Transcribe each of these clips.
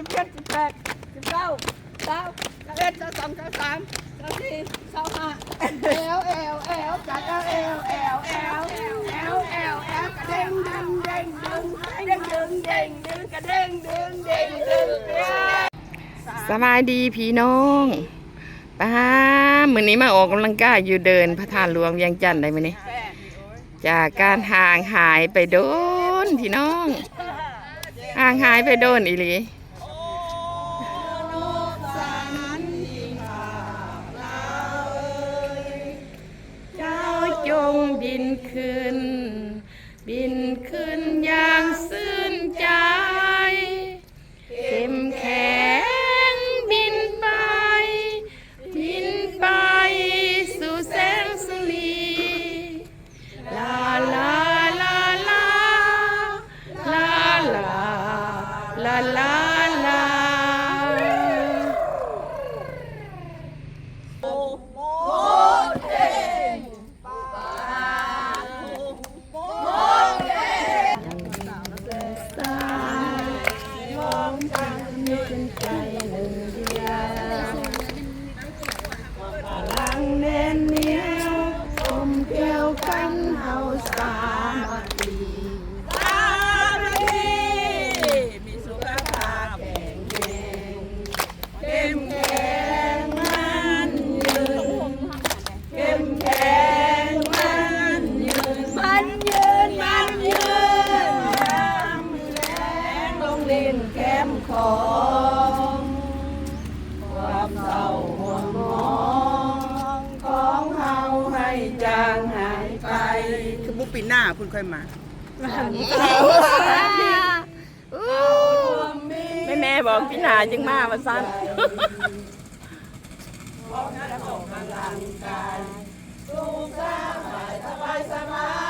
ิบเจ็ดสิบแปดสิบเก้าสาวสาวเอ็ดสาวสองสาวสามสาวสี่สาวห้าเอลเอลเอลจัดเอลเอลเอลเอลเอลเอลเอลเอลกระเด้งเดึงเด้งดึงเด้งดึงเด้งดึงกระเด้งดึงเด้งดึงสบายดีพี่น้องป้าเมือนี้มาออกกำลังกายอยู่เดินพระธานหลวงยังจันได้ไหมนี่จากการห่างหายไปโดนพี่น้องห่างหายไปโดนอีหลี ลิ้นแก้มของความเศร้าห่วงมองของเฮาให้จางหายไปคือบุกปีหน้าคุณค่อยมาแม่แม่บอกพี่หนาจึงมามาสั้นพราะนั้นกกำลังกายสู้ซ่าหาสบายสบาย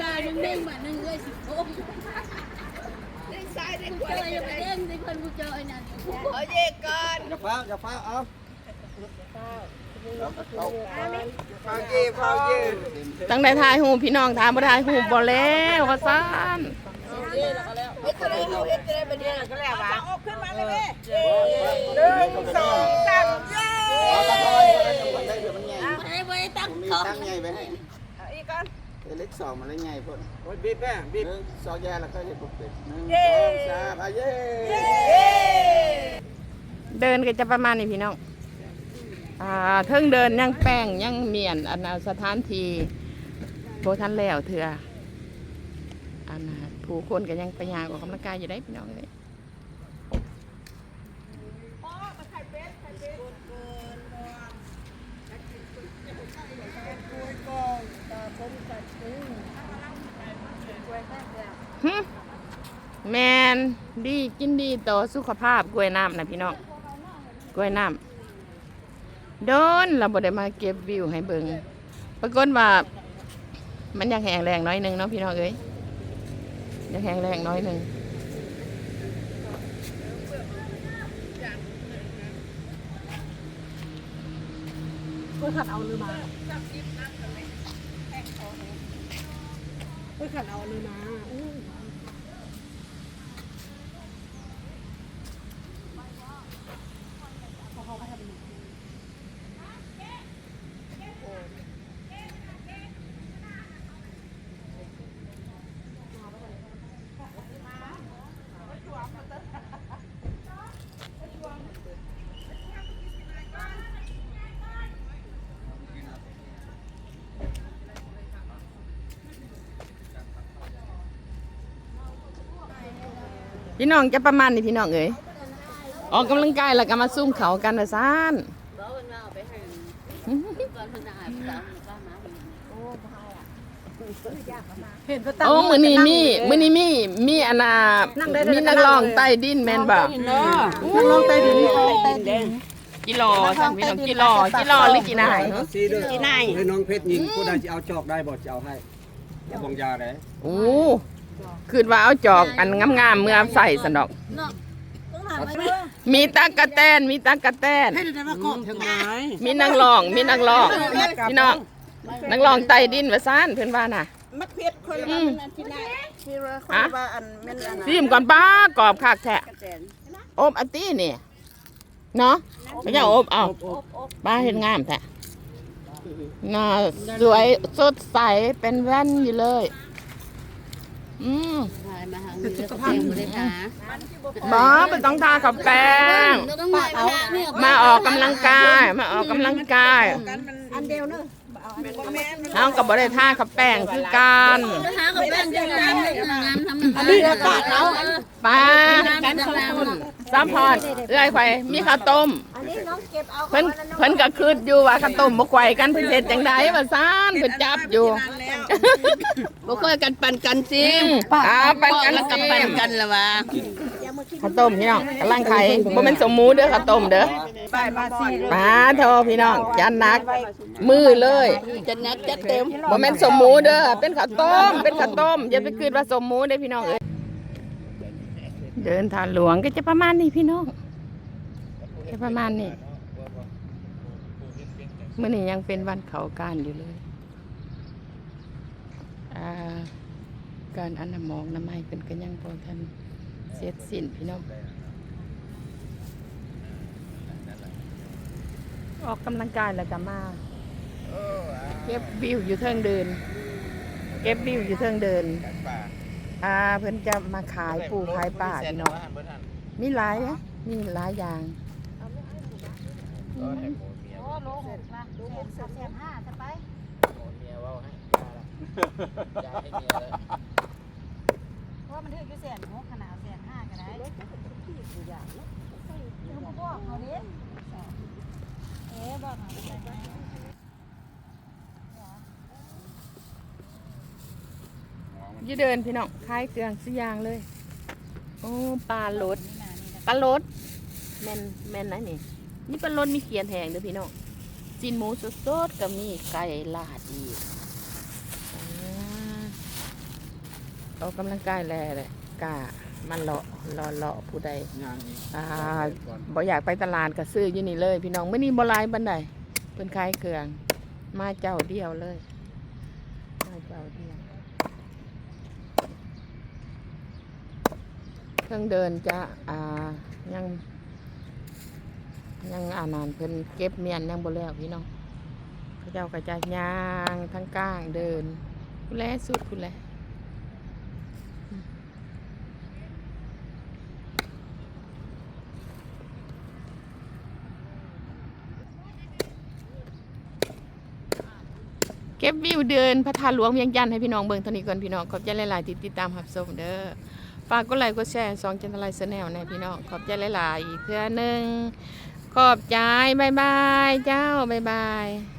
นาะอย่าไปพิการยังเด้งแบบนึงเลยสิโค้งเด้งซ้ายเด้งขเจวาอย่าไปเด้งในคนกูเจอไอ้นั่นเอาเย่ก่อนอย่าฟ้าอย่าฟ้าเอาเอาฟ้าเย่ฟ้าเย่ตั้งแต่ถ่ายหูพี่น้องถามบ่ถ่ายหูบ่แล้วว่าซั่นเฮ็ดจะได้เอาเฮ็ดจะได้เป็นเดือนก็แล้ววะออกขึ้นมาเลยแม่หนึ่งสองสามเย่เอาตะกอนได้เดี๋ยวมันใหญ่ไว้ตั้งมีตั้งใหญ่ไปให้อีกก่อน เล็กสองมันเลยใหญ่พ่นโอ้ยบีบแม่บีบสองแย่แล้วก็เห็นปุ๊บเป็นหนึ่งสองสามอะเย่เดินก็จะประมาณนี้พี่น้อง อ่าเทิงเดินยังแป้งยังเมียนอันน่ะสถานที่บ่ทันแล้วเถื่ออันน่ะผู้คนก็ยังไปย่างออกกำลังกายอยู่ได้พี่น้องเอ้ย หึแม นดีกินดีต่อสุขภาพกล้วยน้ำนะพี่น้องกล้วยน้ำโดนเราบ่ได้มาเก็บวิวให้เบิงปรากฏว่า มันอยากแห้งแรงน้อยหนึงเนาะพี่น้องเอ้ยอยากแห้งแรงน้อยหนึงก็ขัดเอาเลืมาเฮ้ยขันเอาเลยนะ พี่น้องจะประมาณนี้พี่น้องเอ้ยออกกำลังกายแล้วก็มาซุ่มเขากันนะซ่านบอกมันว่าเอาไปให้ก่อนมันจะหายไปแล้วมันก็มาอีกเห็นพระตั้งโอ้มือนี้มีมือนี้มีมีอันน่ะมีนักร้องใต้ดินแม่นบ่นักร้องใต้ดินนี่ใต้ดินกิโลสั่งพี่น้องกิโลกิโลหรือกี่นายซีเด้อกี่นายให้น้องเพชรยิงผู้ใดจะเอาจอกได้บ่จะเอาให้อย่าบงยาได้โอ้ คือว่าเอาจอกอันงามๆเมื่อใส่สนอกเนาะต้องหาไว้มีตักกะแตนมีตักกะแตนให้ได้มาเกาะถึงไม้มีนักร้องมีนักร้องพี่น้องนักร้องใต้ดินว่าซ่านเพิ่นว่าน่ะมักเพชรคนละมันอันที่ไหนที่ว่าคนว่าอันแม่นอันซิมก่อนป้ากรอบคักแท้กระแจนโอบอันตี้นี่เนาะไม่ใช่โอบเอาป้าเห็นงามแท้น่าสวยสดใสเป็นแว่นอยู่เลย อืมหายมาหาเงินแล้วก็เต็มเลยค่ะบอไปต้องทากับแป้ง เราต้องมาเอาเนี่ยมาออกกำลังกาย มาออกกำลังกาย อันเดียวเนอะแม่นน้องกับบริท่ากับแป้งคือกันจะหากับแป้งจะงามเลยงามทำอันนี้ปากเอาป้ากัน สลามซัพพอร์ตเอื้อยไข่มีข้าวต้ม อันนี้น้องเก็บเอาเพิ่นเพิ่นก็คืดอยู่ว่าข้าวต้มบ่ไขว่กันเพิ่นเฮ็ดจังไดว่าซ่านเพิ่นจับอยู่บ่ค่อยกันปั่นกันซิอืมอ่าปันกันแล้วสิก็ปั่นกันละวะข้าวต้มพี่น้องกำลังไข่บ่แม่นสมหมูเด้อข้าวต้มเด้อไปมาสี่ป้าโทพี่น้องจันหนัก มือเลยจะนักจะเต็มบ่แม่นสมหมูเด้อเป็นข้าวต้มเป็นข้าวต้มอย่าไปคิดว่าสมหมูเด้อพี่น้องเอ้ย เดินทางหลวงก็จะประมาณนี้พี่น้องจะประมาณนี้เมื้อนี้ยังเป็นวันเขาการอยู่เลยการอันน้ำหมองน้ำไม้เป็นก็ยังบ่ทันเสร็จสิ้นพี่น้องออกกำลังกายแล้วก็มาเก็บวิวอยู่เทิงเดิน เก็บวิวอยู่เทิงเดิน อ่าเพิ่นจะมาขายปูขายป่าพี่น้องมีหลายนะมีหลายอย่างโอ้โลหกนะโลหกแสนห้าจะไปเพราะมันถืออยู่แสนหกขนาดแสนห้าก็ได้บอกเขาดิเอ๊ะบอกเขาไปไหน อยู่เดินพี่น้องขายเครื่องสิอย่างเลย โอ้ปลาลดปลาลดแม่นแม่นนะนี่ นี่ปลาลดมีเขียนแหงเด้อพี่น้องจินหมูสดๆก็มีไก่ลาดอีกอ่าออกกำลังกายแลเลยกล้ามันเลาะเลาะเลาะผู้ใดงานนี้อ่าบ่อยากไปตลาดก็ซื้ออยู่นี่เลย พี่น้องไม่นี่บ่หลายบันไดเพิ่นขายเครื่อง มาเจ้าเดียวเลย มาเจ้าเดียว เครื่องเดินจะอ่ายัง ยังอ่านานเพิ่นเก็บเมียนยังบ่แล้วพี่น้องเขาเจ้าก็จะย่างทั้งก้างเดินผู้แลสุดผู้แลเก็บวิวเดินพระธาตุหลวงเวียงจันทน์ให้พี่น้องเบิ่งเท่านี้ก่อนพี่น้องขอบใจหลายๆที่ติดตามรับชมเด้อ ฝากกดไลค์กดแชร์สองจันทรายแนลในพี่น้องขอบใจหลายๆอีกเพื่อหนึงขอบใจบายบายเจ้าบายบาย